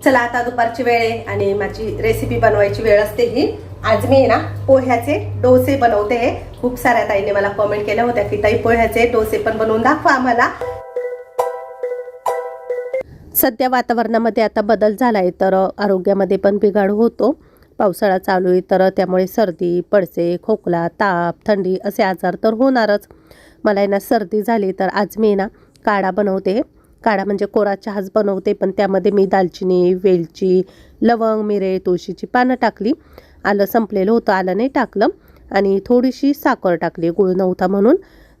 चला आता दुपारची वेळ आहे आणि माझी रेसिपी बनवायची वेळ असते ही. आज मी आहे ना पोह्याचे डोसे बनवते आहे खूप साऱ्या ताईने मला कमेंट केल्या होत्या की ताई पोह्याचे डोसे पण बनवून दाखवा आम्हाला. सध्या वातावरणामध्ये आता बदल झाला आहे तर आरोग्यामध्ये पण बिघाड होतो. पावसाळा चालू आहे तर त्यामुळे सर्दी पडसे खोकला ताप थंडी असे आजार तर होणारच. मला आहे ना सर्दी झाली तर आज मी ना काढा बनवते. काढा म्हणजे कोरा चहाच बनवते पण त्यामध्ये मी दालचिनी वेलची लवंग मिरे तुळशीची पानं टाकली. आलं संपलेलं होतं आलं नाही टाकलं. आणि थोडीशी साखर टाकली गुळ नव्हता म्हणून.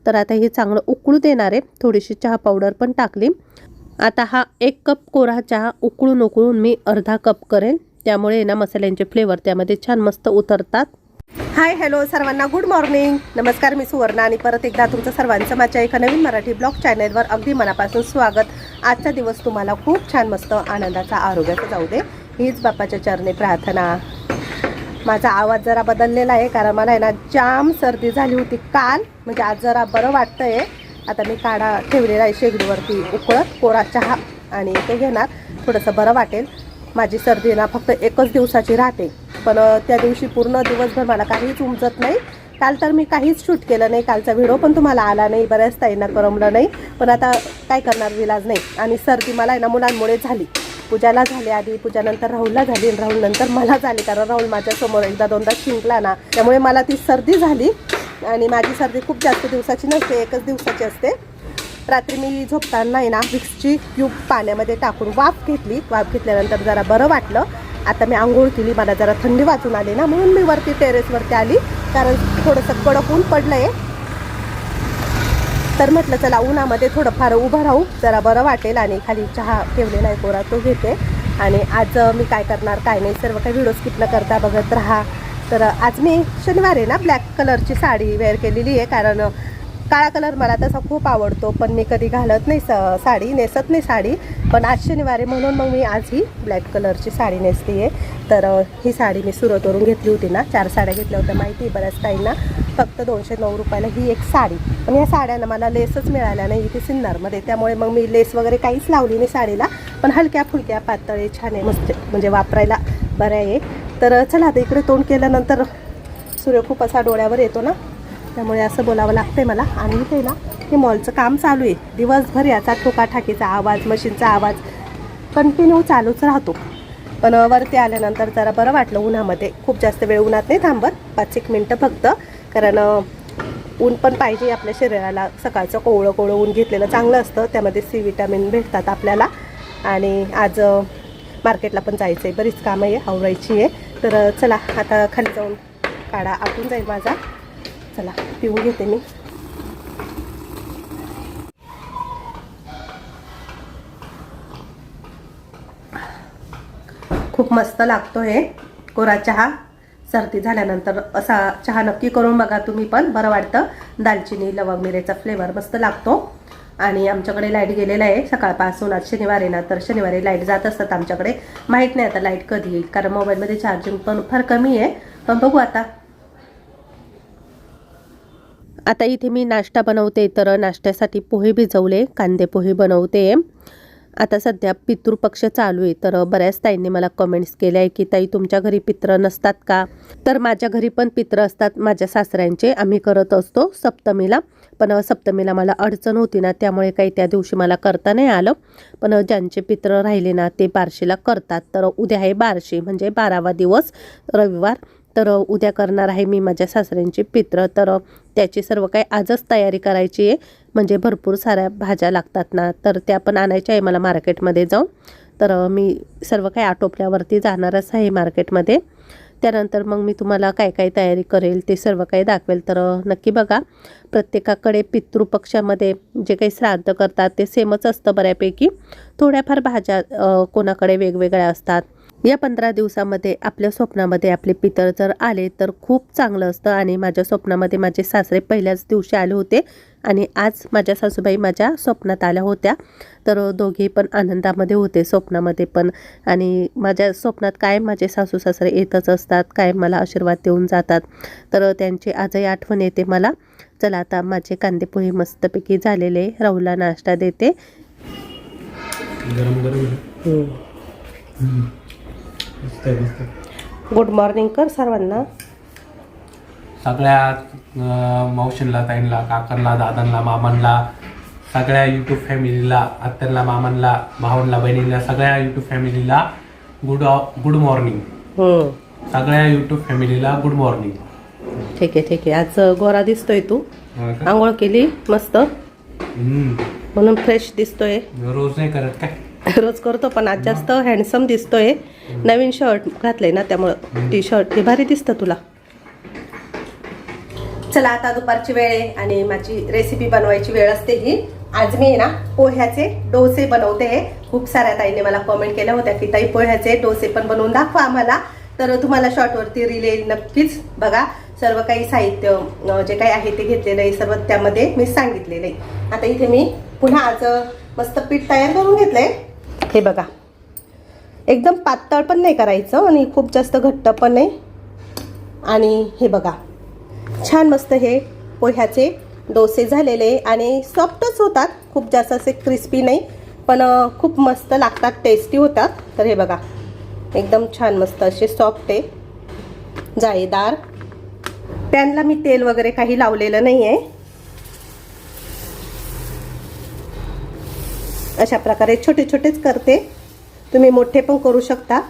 तर आता हे चांगलं उकळू देणार आहे. थोडीशी चहा पावडर पण टाकली. आता हा एक कप कोरा चहा उकळून उकळून मी अर्धा कप करेन. त्यामुळे ना मसाल्यांचे फ्लेवर त्यामध्ये छान मस्त उतरतात. हाय हॅलो सर्वांना गुड मॉर्निंग. नमस्कार मी सुवर्णा आणि परत एकदा तुमचं सर्वांचं माझ्या एका नवीन मराठी ब्लॉग चॅनलवर अगदी मनापासून स्वागत. आजचा दिवस तुम्हाला खूप छान मस्त आनंदाचा आरोग्याचा जाऊ दे हीच बाप्पाच्या चरणी प्रार्थना. माझा आवाज जरा बदललेला आहे कारण मला आहे ना जाम सर्दी झाली होती काल. म्हणजे आज जरा बरं वाटतंय. आता मी काढा ठेवलेला आहे शेगडीवरती उकळत कोरा चहा आणि तो घेणार. थोडंसं बरं वाटेल. माझी सर्दी ना फक्त एकच दिवसाची राहते. पण त्या दिवशी पूर्ण दिवसभर मला काहीच उमजत नाही. काल तर मी काहीच शूट केलं नाही. कालचा व्हिडिओ पण तुम्हाला आला नाही. बऱ्याच ताईंना करमलं नाही. पण आता काय करणार विलाज नाही. आणि सर्दी मला आहे ना मुलांमुळे झाली. पूजाला झाली आधी पूजानंतर राहुलला झाली आणि राहुल नंतर मला झाली. कारण राहुल माझ्यासमोर एकदा दोनदा शिंकला ना त्यामुळे मला ती सर्दी झाली. आणि माझी सर्दी खूप जास्त दिवसाची नसते एकच दिवसाची असते. रात्री मी झोपताना आहे ना विक्सची क्यूब पाण्यामध्ये टाकून वाफ घेतली. वाफ घेतल्यानंतर जरा बरं वाटलं. आता मी आंघोळ केली मला जरा थंडी वाचून आली ना म्हणून मी वरती टेरेसवरती आली. कारण थोडंसं कडक ऊन पडलं आहे तर म्हटलं चला उन्हामध्ये थोडंफार उभं राहू. जरा बरं वाटेल आणि खाली चहा ठेवलेला आहे कोरा तो घेते. आणि आज मी काय करणार काय नाही सर्व काही व्हिडिओ स्किप न करता बघत राहा. तर आज मी शनिवार आहे ना ब्लॅक कलरची साडी वेअर केलेली आहे. कारण काळा कलर मला तसा खूप आवडतो पण मी कधी घालत नाही स साडी नेसत नाही साडी. पण आज शनिवारी म्हणून मग मी आज ही ब्लॅक कलरची साडी नेसते आहे तर ही साडी मी सुरतवरून घेतली होती ना चार साड्या घेतल्या होत्या माहिती आहे बऱ्याच ताईंना. फक्त दोनशे नऊ रुपयाला ही एक साडी. पण या साड्यांना मला लेसच मिळाल्या नाही इथे सिन्नरमध्ये. त्यामुळे मग मी लेस वगैरे काहीच लावली नाही साडीला पण हलक्या फुलक्या पातळी छान आहे मस्त म्हणजे वापरायला बऱ्या आहे. तर चला आता इकडे तोंड केल्यानंतर सूर्य खूप असा डोळ्यावर येतो ना. त्यामुळे असं बोलावं लागतंय मला. आणि इथे ना हे मॉलचं काम चालू आहे. दिवसभर याचा ठोकाठाकीचा आवाज मशीनचा आवाज कंटिन्यू चालूच राहतो. पण वरती आल्यानंतर जरा बरं वाटलं उन्हामध्ये. खूप जास्त वेळ उन्हात नाही थांबत. पाच एक मिनटं फक्त. कारण ऊन पण पाहिजे आपल्या शरीराला. सकाळचं कोवळं कोवळं ऊन घेतलेलं चांगलं असतं. त्यामध्ये सी विटॅमिन भेटतात आपल्याला. आणि आज मार्केटला पण जायचं आहे बरीच कामं आहे आवरायची आहे. तर चला आता खाली जाऊन काढा. आटून जाईल माझा. चला पिऊन घेते मी. खूप मस्त लागतो हे कोरा चहा. सर्दी झाल्यानंतर असा चहा नक्की करून बघा तुम्ही पण बरं वाटतं. दालचिनी लवंग मिरेचा फ्लेवर मस्त लागतो. आणि आमच्याकडे लाइट गेलेला आहे. सकाळपासून आज शनिवारी ना तर शनिवारी लाइट जात असतात आमच्याकडे. माहीत नाही आता लाइट कधी येईल कारण मोबाईलमध्ये चार्जिंग पण फार कमी आहे. पण बघू आता. आता इथे मी नाश्ता बनवते तर नाश्त्यासाठी पोहे भिजवले कांदे पोहे बनवते. आता सध्या पितृपक्ष चालू आहे तर बऱ्याच ताईंनी मला कमेंट्स केल्या आहे की ताई तुमच्या घरी पित्र नसतात का? तर माझ्या घरी पण पित्र असतात माझ्या सासऱ्यांचे. आम्ही करत असतो सप्तमीला पण सप्तमीला मला अडचण होती ना त्यामुळे काही त्या दिवशी मला करता नाही आलं. पण ज्यांचे पित्र राहिले ना ते बारशीला करतात. तर उद्या आहे बारशी म्हणजे बारावा दिवस रविवार. तर उद्या करणार आहे मी माझ्या सासऱ्यांची पित्र. तर त्याची सर्व काही आजच तयारी करायची आहे. म्हणजे भरपूर साऱ्या भाज्या लागतात ना तर त्या पण आणायच्या आहे मला मार्केटमध्ये जाऊन. तर मी सर्व काही आटोपल्यावरती जाणारच आहे मार्केटमध्ये. त्यानंतर मग मी तुम्हाला काय काय तयारी करेल ते सर्व काही दाखवेल. तर नक्की बघा प्रत्येकाकडे पितृपक्षामध्ये जे काही श्राद्ध करतात ते सेमच असतं बऱ्यापैकी. थोड्याफार भाज्या कोणाकडे वेगवेगळ्या असतात. या पंधरा दिवसामध्ये आपल्या स्वप्नामध्ये आपले पितर जर आले तर खूप चांगलं असतं आणि माझ्या स्वप्नामध्ये माझे सासरे पहिल्याच दिवशी आले होते आणि आज माझ्या सासूबाई माझ्या स्वप्नात आल्या होत्या. तर दोघेही पण आनंदामध्ये होते स्वप्नामध्ये पण. आणि माझ्या स्वप्नात कायम माझे सासू सासरे येतच असतात कायम मला आशीर्वाद देऊन जातात. तर त्यांची आजही आठवण येते मला. चला आता माझे कांदेपोहे मस्तपैकी झालेले. राहुलला नाश्ता देते. गरम गरम गुड मॉर्निंग कर सर्वांना. सगळ्या अं, मावशींना ताईंना काकांना दादांना मामांना सगळ्या युट्यूब फॅमिलीला आत्यांना मामांना भावांना बहिणींना सगळ्या युट्यूब फॅमिलीला गुड गुड मॉर्निंग हम्म, सगळ्या युट्यूब फॅमिलीला गुड मॉर्निंग ठीक आहे ठीक आहे. आज गोरा दिसतोय तू. आंघोळ केली मस्त. म्हणून फ्रेश दिसतोय. रोज नाही करत काय? रोज करतो पण आज जास्त हँडसम दिसतोय. नवीन शर्ट घातलंय ना त्यामुळं टी शर्ट हे भारी दिसतं तुला. चला आता दुपारची वेळ आहे आणि माझी रेसिपी बनवायची वेळ असते ही. आज मी आहे ना पोह्याचे डोसे बनवते. खूप साऱ्या ताईने मला कमेंट केल्या होत्या की ताई पोह्याचे डोसे पण बनवून दाखवा आम्हाला. तर तुम्हाला शॉर्टवरती रिले नक्कीच. बघा सर्व काही साहित्य जे काही आहे ते घेतलेलं आहे. सर्व त्यामध्ये मी सांगितलेलं आहे. आता इथे मी पुन्हा आज मस्त पीठ तयार करून घेतलंय. हे बघा. एकदम पातळ पण नाही करायचं आणि खूप जास्त घट्ट पण नाही. आणि हे बघा. छान मस्त हे पोह्याचे डोसे झालेले आणि सॉफ्टच होतात. खूप जास्त असे क्रिस्पी नाही पण खूप मस्त लागतात टेस्टी होतात. तर हे बघा. एकदम छान मस्त असे सॉफ्ट आहे जाळीदार. पॅनला मी तेल वगैरे काही लावलेलं नाही आहे अशा प्रकारे छोटे छोटेच करते. तुम्ही मोठे पण करू शकता.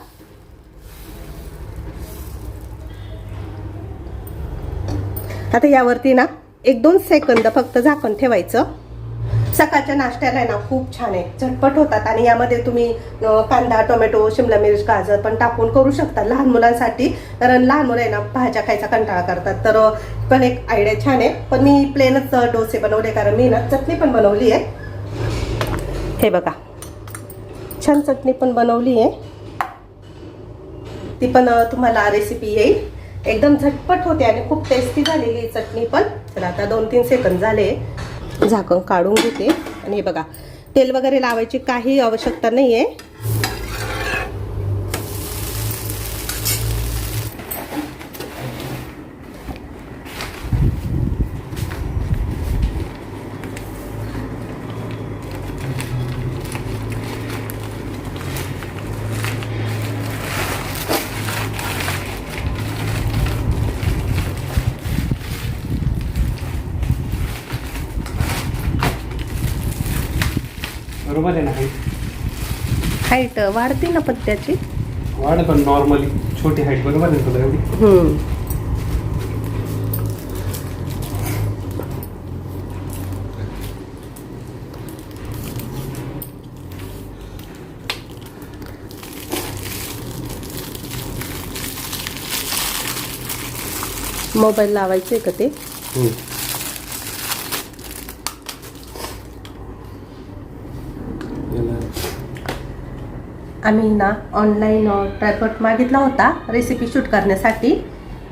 आता यावरती ना एक दोन सेकंद फक्त झाकण ठेवायचं. सकाळच्या नाश्त्याला आहे ना खूप छान आहे. झटपट होतात आणि यामध्ये तुम्ही कांदा टोमॅटो शिमला मिरच गाजर पण टाकून करू शकता लहान मुलांसाठी. कारण लहान मुलं आहे ना भाज्या खायचा कंटाळा करतात. तर पण एक आयडिया छान आहे. पण मी प्लेनच डोसे बनवले कारण मी ना चटणी पण बनवली आहे. हे बघा. छान चटणी पण बनवली आहे. ती पण तुम्हाला रेसिपी येईल. एकदम झटपट होते आणि खूप टेस्टी झालेली चटणी पण. तर आता दोन तीन सेकंद झाले. झाकण काढून घेते. आणि हे बघा तेल वगैरे लावायची काही आवश्यकता नाही आहे बरोबर आहे ना काही हाईट वाढते ना पण त्याची? वाढ पण नॉर्मली. छोटी हाईट बरोबर आहे तुला एवढी? हम्म. मोबाईल लावायचे का ते? आम्ही ना ऑनलाईन ट्रायपॉट मागितला होता रेसिपी शूट करण्यासाठी.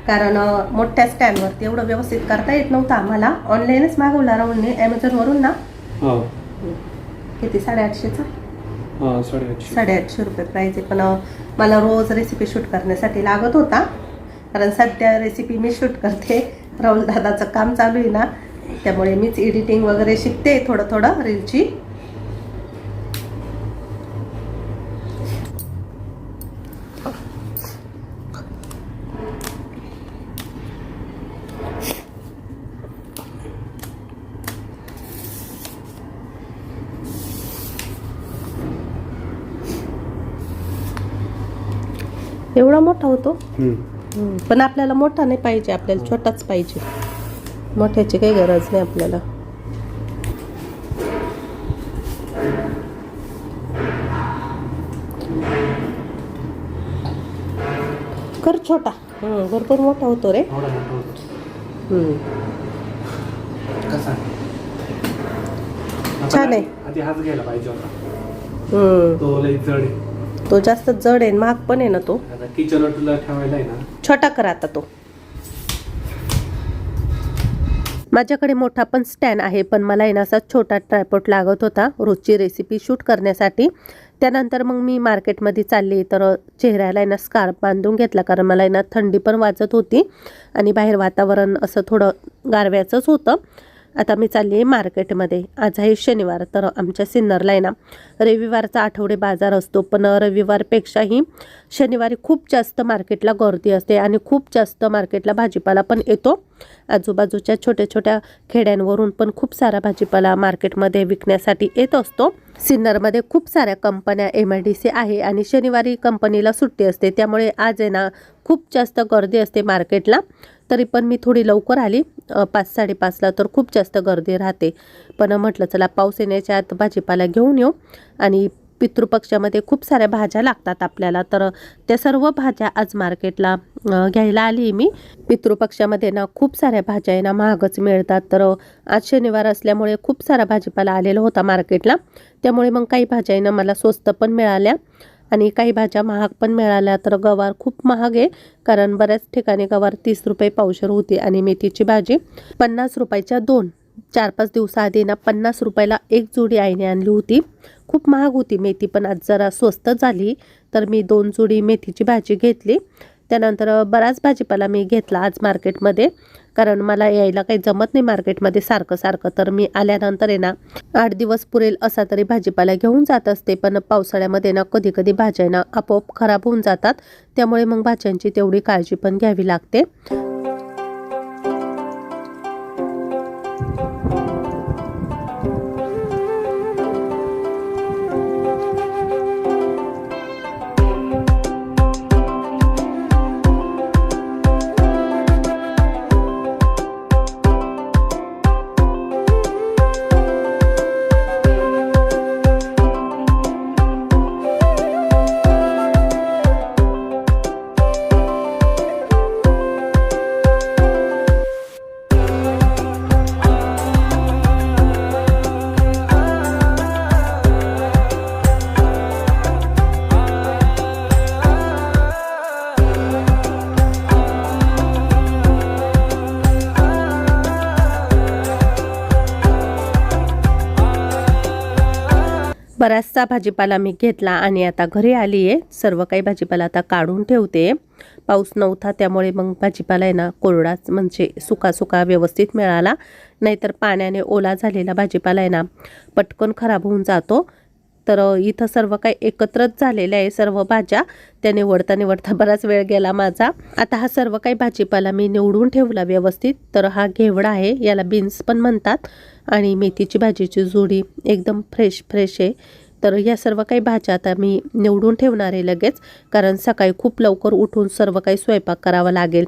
कारण मोठ्या स्टँडवरती एवढं व्यवस्थित करता येत नव्हतं आम्हाला. ऑनलाईनच मागवला राहून ॲमेझॉनवरून ना. हो. किती? साडेआठशेचा? हा साडेआठशे. साडेआठशे रुपये प्राईज आहे. पण मला रोज रेसिपी शूट करण्यासाठी लागत होता. कारण सध्या रेसिपी मी शूट करते. राहुल दादाचं काम चालू आहे ना. त्यामुळे मीच एडिटिंग वगैरे शिकते थोडं थोडं रीलची एवढा मोठा होतो. पण आपल्याला मोठा नाही पाहिजे आपल्याला छोटाच पाहिजे. मोठ्याची काही गरज नाही आपल्याला. कर छोटा. हम्म, भरपूर मोठा होतो रे. छान आहे. तो जास्त जड आहे महाग पण आहे ना तो. किचन ठेवायला छोटा कर आता तो. माझ्याकडे मोठा पण स्टँड आहे पण मला आहे ना असा छोटा ट्रायपॉट लागत होता रोजची रेसिपी शूट करण्यासाठी. त्यानंतर मग मी मार्केटमध्ये चालली तर चेहऱ्याला आहे ना स्कार्फ बांधून घेतला कारण मला आहे ना थंडी पण वाजत होती आणि बाहेर वातावरण असं थोडं गारव्याचंच होतं. आता मी चालली आहे मार्केटमध्ये. आज आहे शनिवार तर आमच्या सिन्नरला आहे ना रविवारचा आठवडे बाजार असतो. पण रविवारपेक्षाही शनिवारी खूप जास्त मार्केटला गर्दी असते आणि खूप जास्त मार्केटला भाजीपाला पण येतो. आजूबाजूच्या छोट्या छोट्या खेड्यांवरून पण खूप सारा भाजीपाला मार्केटमध्ये विकण्यासाठी येत असतो. सिन्नरमध्ये खूप साऱ्या कंपन्या एम आय डी सी आहे आणि शनिवारी कंपनीला सुट्टी असते. त्यामुळे आज आहे ना खूप जास्त गर्दी असते मार्केटला. तरी पण मी थोडी लवकर आली. पाच साडेपाचला तर खूप जास्त गर्दी राहते. पण म्हटलं चला पाऊस येण्याच्या आत भाजीपाला घेऊन येऊ. आणि पितृपक्षामध्ये खूप साऱ्या भाज्या लागतात आपल्याला. तर त्या सर्व भाज्या आज मार्केटला घ्यायला आली मी. पितृपक्षामध्ये ना खूप साऱ्या भाज्या आहे ना महागच मिळतात. तर आज शनिवार असल्यामुळे खूप सारा भाजीपाला आलेला होता मार्केटला. त्यामुळे मग काही भाज्या आहे ना मला स्वस्त पण मिळाल्या आणि काही भाज्या महाग पण मिळाल्या. तर गवार खूप महाग आहे कारण बऱ्याच ठिकाणी गवार तीस रुपये पावशर होती आणि मेथीची भाजी पन्नास रुपयाच्या दोन. चार पाच दिवसाआधी ना पन्नास रुपयाला एक जोडी आईने आणली होती. खूप महाग होती मेथी पण आज जरा स्वस्त झाली. तर मी दोन जोडी मेथीची भाजी घेतली. त्यानंतर बराच भाजीपाला मी घेतला आज मार्केटमध्ये. कारण मला यायला काही जमत नाही मार्केटमध्ये सारखं सारखं. तर मी आल्यानंतर आहे ना आठ दिवस पुरेल असा तरी भाजीपाला घेऊन जात असते. पण पावसाळ्यामध्ये ना कधी कधी भाज्या ना आपोआप खराब होऊन जातात. त्यामुळे मग भाज्यांची तेवढी काळजी पण घ्यावी लागते. बराचसा भाजीपाला मी घेतला आणि आता घरी आली आहे. सर्व काही भाजीपाला आता काढून ठेवते. पाऊस नव्हता त्यामुळे मग भाजीपाला आहे ना कोरडाच म्हणजे सुका सुका व्यवस्थित मिळाला. नाहीतर पाण्याने ओला झालेला भाजीपाला आहे ना पटकन खराब होऊन जातो. तर इथं सर्व काही एकत्रच झालेलं आहे. सर्व भाज्या त्या निवडता निवडता बराच वेळ गेला माझा. आता हा सर्व काही भाजीपाला मी निवडून ठेवला व्यवस्थित. तर हा घेवडा आहे. याला बीन्स पण म्हणतात. आणि मेथीची भाजीची जोडी एकदम फ्रेश फ्रेश आहे. तर या सर्व काही भाज्या आता मी निवडून ठेवणार आहे लगेच कारण सकाळी खूप लवकर उठून सर्व काही स्वयंपाक करावा लागेल.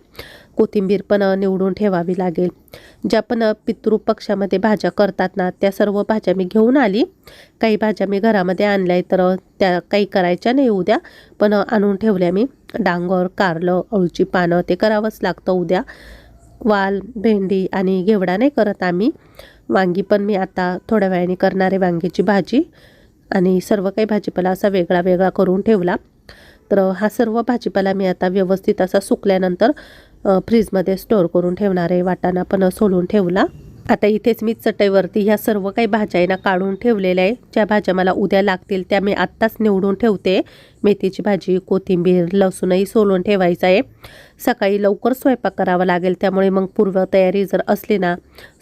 कोथिंबीर पण निवडून ठेवावी लागेल. ज्या पण पितृपक्षामध्ये भाज्या करतात ना त्या सर्व भाज्या मी घेऊन आली. काही भाज्या मी घरामध्ये आणल्या आहे तर त्या काही करायच्या नाही उद्या पण आणून ठेवल्या मी. डांगर कारलं अळूची पानं ते करावंच लागतं उद्या. वाल भेंडी आणि घेवडा नाही करत आम्ही. वांगी पण मी आता थोड्या वेळाने करणार आहे वांग्याची भाजी. आणि सर्व काही भाजीपाला असा वेगळा वेगळा करून ठेवला. तर हा सर्व भाजीपाला मी आता व्यवस्थित असा सुकल्यानंतर फ्रीजमध्ये स्टोअर करून ठेवणार आहे. वाटाणा पण सोलून ठेवला. आता इथेच मी चटईवरती ह्या सर्व काही भाज्या आहे ना काढून ठेवलेल्या आहे. ज्या भाज्या मला उद्या लागतील त्या मी आत्ताच निवडून ठेवते. मेथीची भाजी कोथिंबीर लसूणही सोलून ठेवायचं आहे. सकाळी लवकर स्वयंपाक करावा लागेल त्यामुळे मग पूर्वतयारी जर असली ना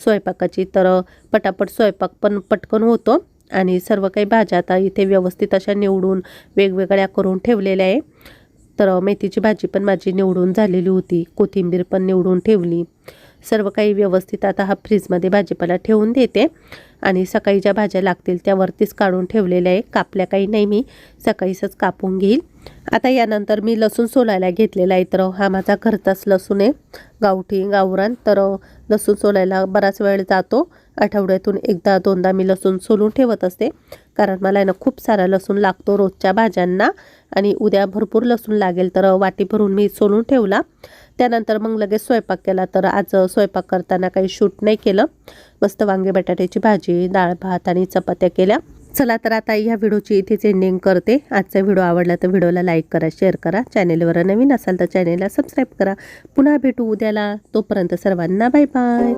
स्वयंपाकाची तर पटापट स्वयंपाक पण पटकन होतो. आणि सर्व काही भाज्या आता इथे व्यवस्थित अशा निवडून वेगवेगळ्या करून ठेवलेल्या आहे. तर मेथीची भाजी पण माझी निवडून झालेली होती. कोथिंबीर पण निवडून ठेवली. सर्व काही व्यवस्थित आता हा फ्रीजमध्ये भाजीपाला ठेवून देते. आणि सकाळी ज्या भाज्या लागतील त्या वरतीच काढून ठेवलेल्या आहे. कापल्या काही नाही मी. सकाळीच कापून घेईल. आता यानंतर मी लसूण सोलायला घेतलेला आहे. तर हा माझा घरचाच लसूण आहे. गावठी गावरान. तर लसूण सोलायला बराच वेळ जातो. आठवड्यातून एकदा दोनदा मी लसूण सोलून ठेवत असते. कारण मला यानं ना खूप सारा लसूण लागतो रोजच्या भाज्यांना. आणि उद्या भरपूर लसूण लागेल तर वाटी भरून मी सोलून ठेवला. त्यानंतर मग लगेच स्वयंपाक केला तर आज स्वयंपाक करताना काही शूट नाही केलं. मस्त वांगे बटाट्याची भाजी डाळ भात आणि चपात्या केल्या. चला तर आता ह्या व्हिडिओची इथेच एंडिंग करते. आजचा व्हिडिओ आवडला तर व्हिडिओला लाईक करा शेअर करा. चॅनेलवर नवीन असाल तर चॅनेलला सबस्क्राईब करा. पुन्हा भेटू उद्याला. तोपर्यंत सर्वांना बाय बाय